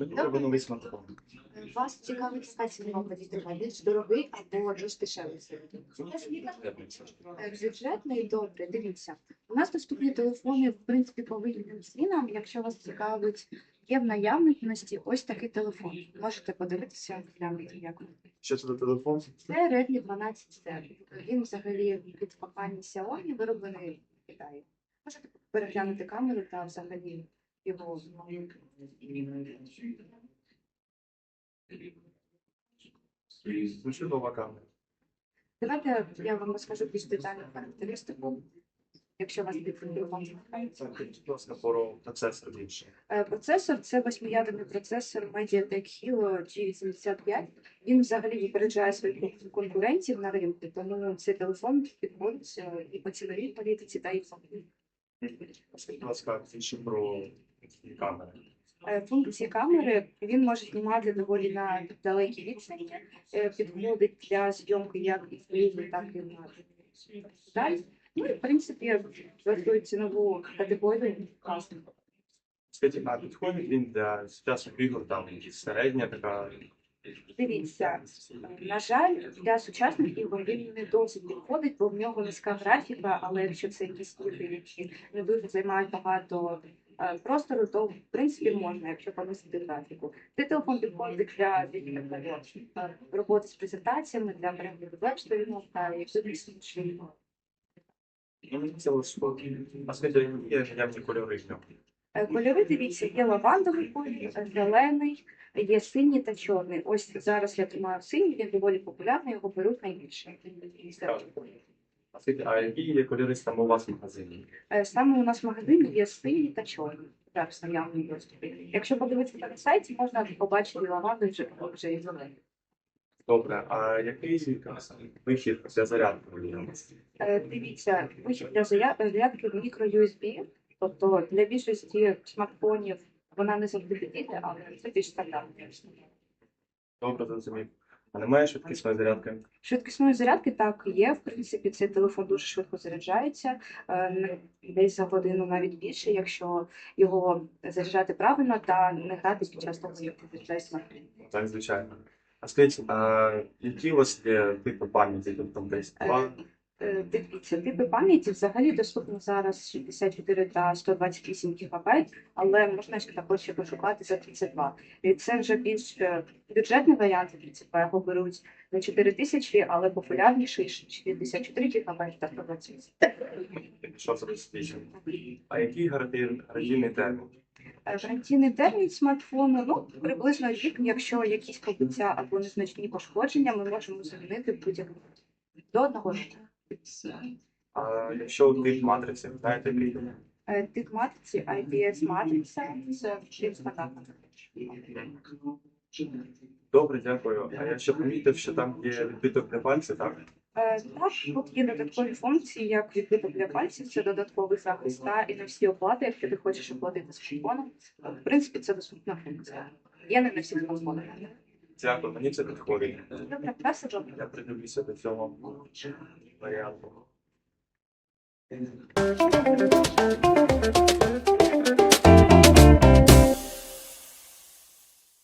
Мені треба новий смартфон. Вас цікавить стаційний опит, більш дорогий або ж дешевий? Е, Бюджетний, добре, дивіться. У нас доступні телефони, в принципі, по вигідним цінам. Якщо вас цікавить, є в наявності ось такий телефон. Можете подивитися, глянути, як. Що це за телефон? Це Redmi 12C. Він взагалі від компанії Xiaomi вироблений в Китаї. Можете переглянути камеру та взагалі Ну, чудова камера. Давайте я вам розкажу більш детальну характеристику, якщо вас під телефон будь ласка, про процесор більше. Е, Процесор це восьмиядерний процесор Mediatek Helio G85. Він взагалі випереджає своїх конкурентів на ринку, тому цей телефон підходить е, і по ціновій політиці та і взагалі. Будь ласка, більше про камери. Функції камери він може знімати доволі на далекій відстані, е, підходить для зйомки як і зблизу, так і на даль. Ну і в принципі за цінову категорію класно. Скажіть, а підходить він для сучасних ігор, там середня така. Дивіться, на жаль, для сучасних ігор він не досить підходить, бо в нього низька графіка, але якщо це якісь ігри, які не дуже займають багато е, простору, то в принципі можна, якщо поносити графіку. Цей телефон підходить для е, роботи з презентаціями, для перегляду веб-сторінок та. Ну, мені хотілося, що... А скажіть, є наявні кольори в ньому? Е, Кольори, дивіться, є лавандовий колір, е, зелений, є синій та чорний. Ось зараз я тримаю синій, він доволі популярний, його беруть найбільше. А які є кольори саме у вас в магазині? Е, Саме у нас в магазині є синій та чорний. Зараз наявний доступі. Якщо подивитися на сайті, можна побачити лаванду вже, вже і зелений. Добре, а який вихід для зарядки? Е, Дивіться, вихід для заря- зарядки мікро USB, тобто для більшості смартфонів вона не завжди підійде, але це більш стандартно. Добре, зрозумів. А немає швидкісної зарядки? Швидкісної зарядки так є. В принципі, цей телефон дуже швидко заряджається, е, десь за годину навіть більше, якщо його заряджати правильно та не грати під час того, як заряджає смартфон. Так, звичайно. А скажіть, а які у вас є типи пам'яті? Тобто десь два? Е, Дивіться, типи пам'яті взагалі доступні зараз 64 та 128 ГБ, але можна ще також ще пошукати за 32. І це вже більш е, бюджетний варіант 32, його беруть на 4 тисячі, але популярніший 64 ГБ та 128. Що це А який гарантій- гарантійний термін? Е, Гарантійний термін смартфону ну приблизно рік, якщо якісь побиття або незначні пошкодження, ми можемо замінити будь-якого до одного року. А якщо тип матриці, знаєте, який? Е, Тип матриці IPS матриця це чим стандартна. Добре, дякую. А я ще помітив, що там є відбиток для пальця, так? Е, Так, тут є додаткові функції, як відбиток для пальців, це додатковий захист та і на всі оплати, якщо ти хочеш оплатити з смартфоном. В принципі, це доступна функція. Є не на всіх смартфонах. Дякую, мені це підходить. Добре, все добре. Я придивлюся до цього варіанту.